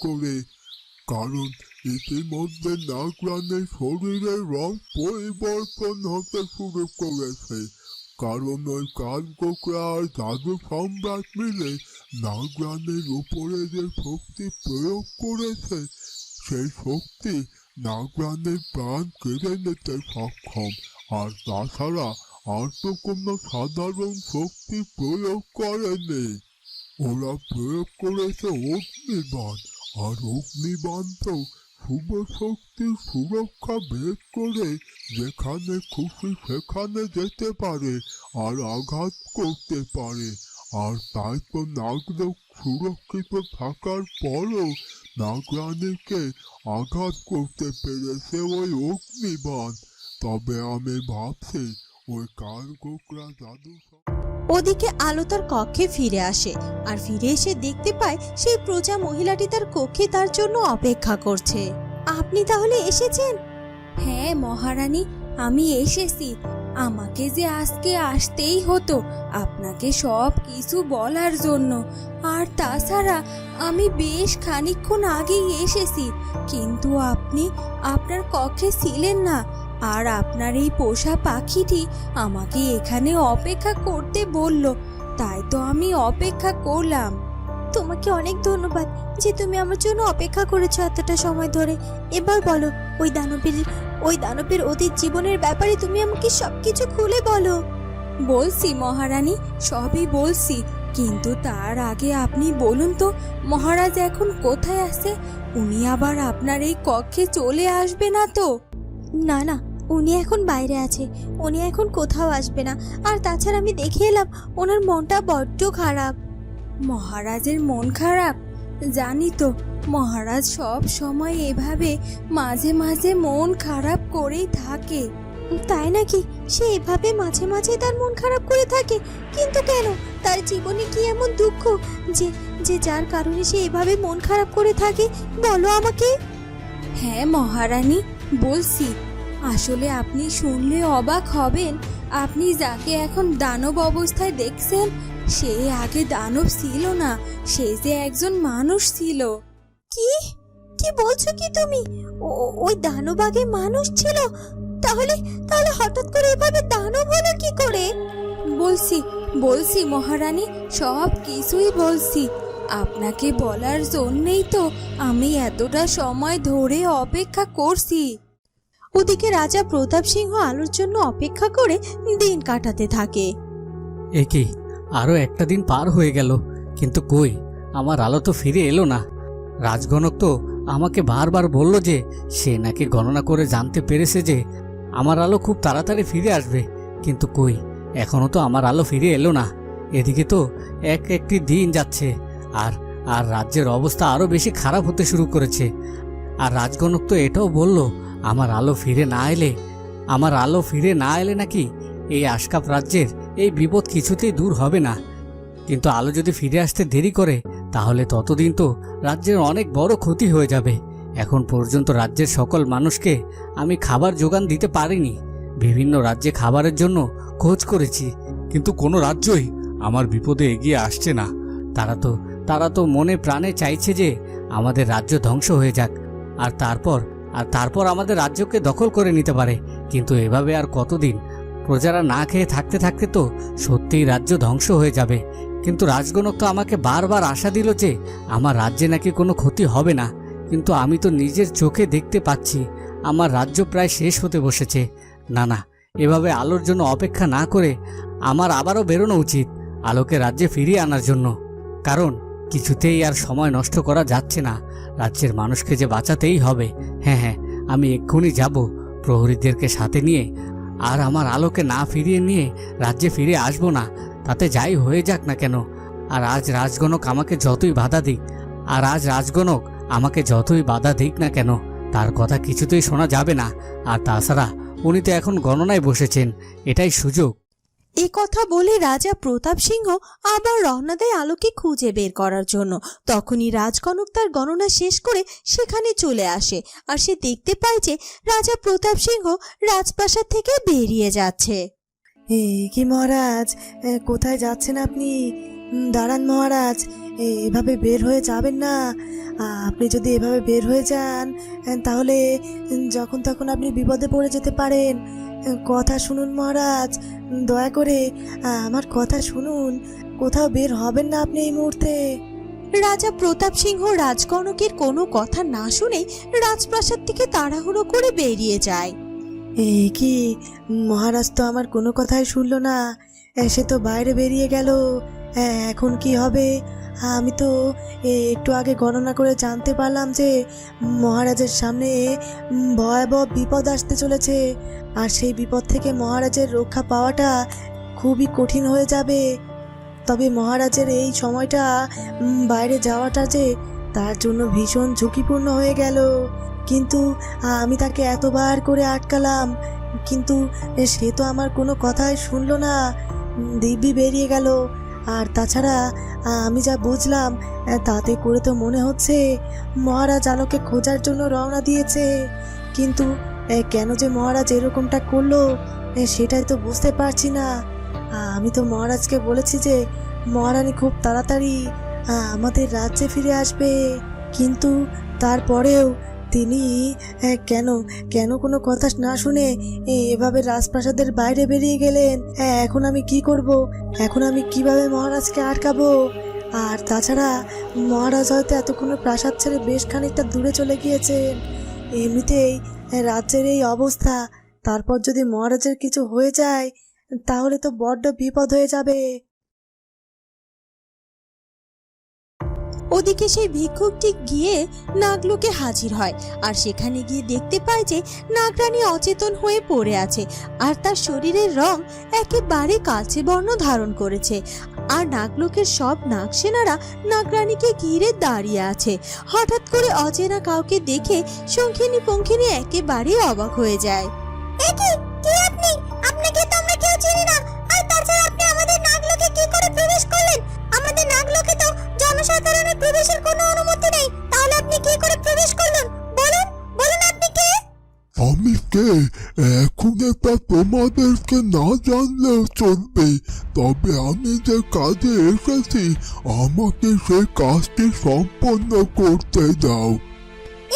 করে। কারণ ইতিমধ্যে নাগরানের শরীরের রং পরিবর্তন হতে শুরু করেছে। কারণ ওই কান কোকড়া আর জাদু সম্রাট মিলে নাগরানের উপরে যে শক্তি প্রয়োগ করেছে, সেই শক্তি নাগরানের প্রাণ কেড়ে নিতে সক্ষম। আর তাছাড়া আর তো কোনো সাধারণ শক্তি প্রয়োগ করেনি। ওরা প্রয়োগ করেছে অগ্নিবাণ আর অগ্নিবাণ তো শুভ শক্তির সুরক্ষা ভেদ করে যেখানে খুশি সেখানে যেতে পারে আর আঘাত করতে পারে। আর তাই তো নাগলোক সুরক্ষিত থাকার পরও নাগরানীকে আঘাত করতে পেরেছে ওই অগ্নিবাণ তবে আমি ভাবছি ওই কাল গোকরা জাদু ওদিকে আলো তার কক্ষে ফিরে আসে, আর ফিরে এসে দেখতে পায় সেই প্রজা মহিলাটি তার কক্ষে তার জন্য অপেক্ষা করছে। আপনি তাহলে এসেছেন? হ্যাঁ মহারানী, আমি এসেছি। আমাকে যে আজকে আসতেই হতো, আপনাকে সব কিছু বলার জন্য। আর তাছাড়া আমি বেশ খানিকক্ষণ আগেই এসেছি, কিন্তু আপনি আপনার কক্ষে ছিলেন না। আর আপনার এই পোষা পাখিটি আমাকে এখানে অপেক্ষা করতে বলল। তাই তো আমি অপেক্ষা করলাম। তোমাকে অনেক ধন্যবাদ যে তুমি আমার জন্য অপেক্ষা করেছ এতটা সময় ধরে। এবার বলো ওই দানবের ওই দানবের অতীত জীবনের ব্যাপারে তুমি আমাকে সব কিছু খুলে বলো। বলছি মহারানী সবই বলছি। কিন্তু তার আগে আপনি বলুন তো মহারাজ এখন কোথায় আছে? উনি আবার আপনার এই কক্ষে চলে আসবে না তো? না না উনি এখন বাইরে আছে, উনি এখন কোথাও আসবে না। আর তাছাড়া আমি দেখে এলাম, ওনার মনটা বড্ড খারাপ। মহারাজের মন খারাপ? জানি তো, মহারাজ সব সময় এভাবে মাঝে মাঝে মন খারাপ করেই থাকে। তাই নাকি? সে এভাবে মাঝে মাঝে তার মন খারাপ করে থাকে? কিন্তু কেন? তার জীবনে কি এমন দুঃখ যে যে যার কারণে সে এভাবে মন খারাপ করে থাকে? বলো আমাকে। হ্যাঁ মহারানী, বলছি। আসলে আপনি শুনলে অবাক হবেন। আপনি যাকে এখন দানব অবস্থায় দেখছেন সে আগে দানব ছিল না সে যে একজন মানুষ ছিল। কি? কি বলছো কি তুমি? ওই দানব আগে মানুষ ছিল? তাহলে তাহলে হঠাৎ করে এভাবে দানব হলো কি করে? বলছি বলছি মহারানী সব কিছুই বলছি। আপনাকে বলার জন্যেই তো আমি এতটা সময় ধরে অপেক্ষা করছি। ওদিকে রাজা প্রতাপ সিংহ আলোর জন্য অপেক্ষা করে দিন কাটাতে থাকে। এ কি আরও একটা দিন পার হয়ে গেল, কিন্তু কই, আমার আলো তো ফিরে এলো না। রাজগণক তো আমাকে বারবার বলল যে, সে নাকি গণনা করে জানতে পেরেছে যে, আমার আলো খুব তাড়াতাড়ি ফিরে আসবে, কিন্তু কই এখনও তো আমার আলো ফিরে এলো না। এদিকে তো এক একটি দিন যাচ্ছে, আর আর রাজ্যের অবস্থা আরও বেশি খারাপ হতে শুরু করেছে। আর রাজগণক তো এটাও বলল আমার আলো ফিরে না এলে? আমার আলো ফিরে না এলে নাকি এই আশকাপ রাজ্যের এই বিপদ কিছুতেই দূর হবে না। কিন্তু আলো যদি ফিরে আসতে দেরি করে, তাহলে ততদিন তো রাজ্যের অনেক বড় ক্ষতি হয়ে যাবে। এখন পর্যন্ত রাজ্যের সকল মানুষকে আমি খাবার যোগান দিতে পারিনি। বিভিন্ন রাজ্যে খাবারের জন্য খোঁজ করেছি, কিন্তু কোনো রাজ্যই আমার বিপদে এগিয়ে আসছে না। তারা তো তারা তো মনে প্রাণে চাইছে যে আমাদের রাজ্য ধ্বংস হয়ে যাক। আর তারপর আর তারপর আমাদের রাজ্যকে দখল করে নিতে পারে। কিন্তু এভাবে আর কতদিন? প্রজারা না খেয়ে থাকতে থাকতে তো সত্যিই রাজ্য ধ্বংস হয়ে যাবে। কিন্তু রাজগণক তো আমাকে বারবার আশা দিল যে আমার রাজ্যে নাকি কোনো ক্ষতি হবে না। কিন্তু আমি তো নিজের চোখে দেখতে পাচ্ছি, আমার রাজ্য প্রায় শেষ হতে বসেছে। না না, এভাবে আলোর জন্য অপেক্ষা না করে আমার আবারও বেরোনো উচিত, আলোকে রাজ্যে ফিরিয়ে আনার জন্য। কারণ কিছুতেই আর সময় নষ্ট করা যাচ্ছে না। রাজ্যের মানুষকে যে বাঁচাতেই হবে। হ্যাঁ হ্যাঁ আমি এক্ষুনি যাব। প্রহরীদেরকে সাথে নিয়ে। আর আমার আলোকে না ফিরিয়ে নিয়ে রাজ্যে ফিরে আসব না। তাতে যাই হয়ে যাক না কেন? আর আজ রাজগণক আমাকে যতই বাধা দিক, আর আজ রাজগণক আমাকে যতই বাধা দিক না কেন, তার কথা কিছুতেই শোনা যাবে না। আর তাছাড়া উনি তো এখন গণনায় বসেছেন। এটাই সুযোগ। এ কথা বলে রাজা প্রতাপ সিংহ আবার রওনা দেয় আলোকে খুঁজে বের করার জন্য। তখনই রাজকনক তার গণনা শেষ করে সেখানে চলে আসে আর সে দেখতে পায় যে রাজা প্রতাপ সিংহ রাজপ্রাসাদ থেকে বেরিয়ে যাচ্ছে। এ কি মহারাজ? কোথায় যাচ্ছেন আপনি? দাঁড়ান মহারাজ এভাবে বের হয়ে যাবেন না। আপনি যদি এভাবে বের হয়ে যান তাহলে যখন তখন আপনি বিপদে পড়ে যেতে পারেন। কথা শুনুন মহারাজ দয়া করে আমার কথা শুনুন। কোথাও বের হবেন না আপনি এই মুহূর্তে। রাজা প্রতাপ সিংহ রাজকনকের কোনো কথা না শুনে রাজপ্রাসাদ থেকে তাড়াহুড়ো করে বেরিয়ে যায়। এ কি? মহারাজ তো আমার কোনো কথাই শুনলো না। সে তো বাইরে বেরিয়ে গেল। এ, এখন কি হবে? আমি তো একটু আগে গণনা করে জানতে পারলাম যে মহারাজের সামনে ভয়াবহ বিপদ আসতে চলেছে। আর সেই বিপদ থেকে মহারাজের রক্ষা পাওয়াটা খুবই কঠিন হয়ে যাবে। তবে মহারাজের এই সময়টা বাইরে যাওয়াটা যে তার জন্য ভীষণ ঝুঁকিপূর্ণ হয়ে গেল। কিন্তু আমি তাকে এতবার করে আটকালাম। কিন্তু সে তো আমার কোনো কথাই শুনলো না। দিব্যি বেরিয়ে গেল। আর তাছাড়া আমি যা বুঝলাম তাতে করে তো মনে হচ্ছে মহারাজ আলোকে খোঁজার জন্য রওনা দিয়েছে। কিন্তু কেন যে মহারাজ এরকমটা করল সেটাই তো বুঝতে পারছি না। আমি তো মহারাজকে বলেছি যে, মহারানী খুব তাড়াতাড়ি আমাদের রাজ্যে ফিরে আসবে। কিন্তু, তারপরেও তিনি কেন? কেন কোনো কথা না শুনে এভাবে রাজপ্রাসাদের বাইরে বেরিয়ে গেলেন? এখন আমি কি করব? এখন আমি কীভাবে মহারাজকে আটকাবো? আর তাছাড়া, মহারাজ হয়তো এতক্ষণ প্রাসাদ ছেড়ে বেশ খানিকটা দূরে চলে গিয়েছেন। এমনিতেই রাজ্যের এই অবস্থা। তারপর যদি মহারাজের কিছু হয়ে যায়, তাহলে তো বড্ড বিপদ হয়ে যাবে। ওদিকে সেই ভিক্ষুকটি গিয়ে নাগলোকে হাজির হয় আর সেখানে গিয়ে দেখতে পায় যে নাগরানী অচেতন হয়ে পড়ে আছে আর তার শরীরের রং একেবারে কালচে বর্ণ ধারণ করেছে। আর নাগলোকের সব নাগসেনারা নাগরানীকে ঘিরে দাঁড়িয়ে আছে। হঠাৎ করে অচেনা কাউকে দেখে শঙ্খিনী পঙ্খিনী একেবারেই অবাক হয়ে যায়। প্রবেশের কোনো অনুমতি নেই। তাহলে আপনি কি করে প্রবেশ করলেন? বলুন বলুন আপনি কে? আমি কে? এখন এটা তোমাদেরকে না জানলেও চলবে। তবে আমি যে কাজে এসেছি আমাকে সেই কাজটি সম্পন্ন করতে দাও।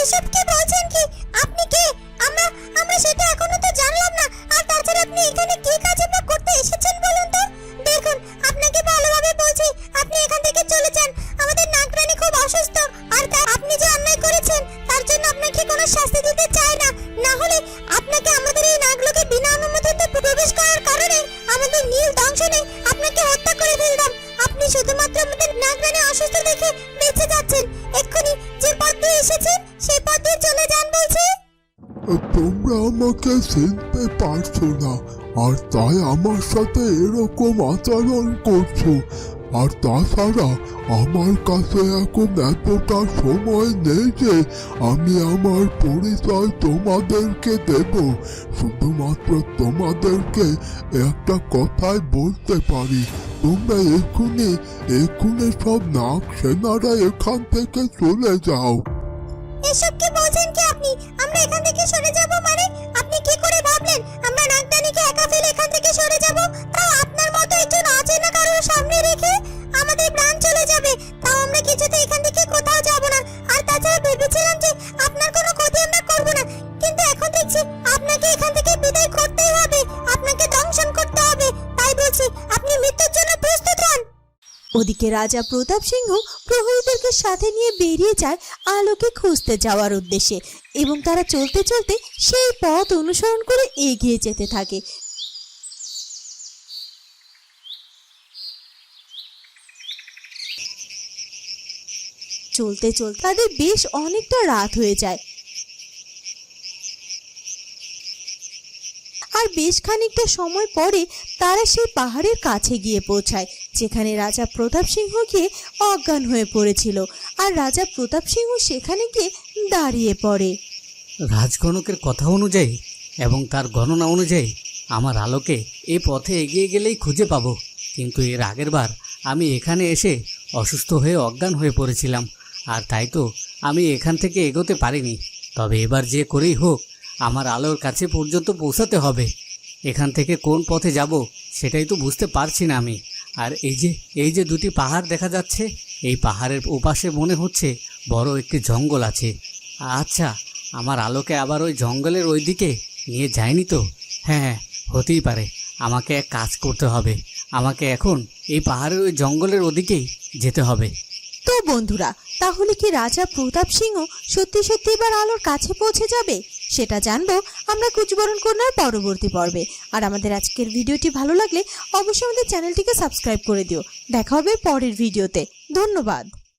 এসব কি বলছেন কি? আপনি কে? আমরা আমরা সেটা এখনও তো জানলাম না। আর তাছাড়া আপনি এখানে কি কাজে বা করতে এসেছেন বলুন তো? দেখুন আপনাকে ভালোভাবে বলছি আপনি এখান থেকে চলে যান। অসুস্থ। আর তা আপনি যে অন্যায় করেছেন, তার জন্য আপনাকে কোনো শাস্তি দিতে চাই না। না হলে আপনাকে আমাদের এই নাগলোকে বিনা অনুমতিতে প্রবেশ করার কারণে আমাদের নীল দংশনে আপনাকে হত্যা করে ফেলতাম আপনি শুধুমাত্র আমাদের নাগরানী অসুস্থ দেখে বেঁচে যাচ্ছেন। এক্ষুনি যে পথ দিয়ে এসেছেন, সেই পথ দিয়ে চলে যান বলছি। তোমরা আমাকে চিনতে পারছ না, আর তাই আমার সাথে এরকম আচরণ করছ। আর তাছাড়া আমার কাছে এখন এতটা সময় নেই যে আমি আমার পরিচয় তোমাদেরকে দেব। শুধুমাত্র তোমাদেরকে একটা কথাই বলতে পারি। তোমরা এক্ষুনি এক্ষুনি সব নাক সেনারা এখান থেকে চলে যাও। এসব কি বলছেন কি আপনি? আমরা এখান থেকে সরে যাব মানে? আপনি কি করে ভাবলেন? আমরা নাগদানিকে একা ফেলে এখান থেকে সরে যাব? তাও রেখে আমাদের প্রাণ চলে যাবে। তাও আমরা কিছুতে এখান থেকে কোথাও যাব না। আর তাছাড়া ভেবেছিলাম যে আপনার কোনো ক্ষতি আমরা করব না। কিন্তু এখন দেখছি আপনাকে এখান থেকে বিদায় করতেই হবে। আপনাকে দংশন করতে হবে। তাই বলছি, আপনি মৃত্যুর জন্য প্রস্তুত হন। ওদিকে রাজা প্রতাপ সিংহ প্রহরীদেরকে সাথে নিয়ে বেরিয়ে যায় আলোকে খুঁজতে যাওয়ার উদ্দেশ্যে। এবং তারা চলতে চলতে সেই পথ অনুসরণ করে এগিয়ে যেতে থাকে। চলতে চলতে তাদের বেশ অনেকটা রাত হয়ে যায়। আর বেশ খানিকটা সময় পরে তারা সেই পাহাড়ের কাছে গিয়ে পৌঁছায়, যেখানে রাজা প্রতাপ সিংহ গিয়ে অজ্ঞান হয়ে পড়েছিল আর রাজা প্রতাপ সিংহ সেখানে গিয়ে দাঁড়িয়ে পড়ে। রাজগণকের কথা অনুযায়ী এবং তার গণনা অনুযায়ী আমার আলোকে এ পথে এগিয়ে গেলেই খুঁজে পাবো, কিন্তু এর আগের বার আমি এখানে এসে অসুস্থ হয়ে অজ্ঞান হয়ে পড়েছিলাম। আর তাই তো আমি এখান থেকে এগোতে পারিনি। তবে এবার যে করেই হোক, আমার আলোর কাছে পর্যন্ত পৌঁছাতে হবে। এখান থেকে কোন পথে যাব সেটাই তো বুঝতে পারছি না আমি। আর এই যে এই যে দুটি পাহাড় দেখা যাচ্ছে, এই পাহাড়ের ওপাশে মনে হচ্ছে বড় একটি জঙ্গল আছে। আচ্ছা আমার আলোকে আবার ওই জঙ্গলের ওই দিকে নিয়ে যায়নি তো? হ্যাঁ হ্যাঁ হতেই পারে। আমাকে এক কাজ করতে হবে। আমাকে এখন এই পাহাড়ের ওই জঙ্গলের ওদিকেই যেতে হবে। তো বন্ধুরা, তাহলে কি রাজা প্রতাপ সিংহ সত্যি সত্যি এবার আলোর কাছে পৌঁছে যাবে? সেটা জানব আমরা কুচবরণ কন্যার পরবর্তী পর্বে। আর আমাদের আজকের ভিডিওটি ভালো লাগলে অবশ্যই আমাদের চ্যানেলটিকে সাবস্ক্রাইব করে দিও। দেখা হবে পরের ভিডিওতে। ধন্যবাদ।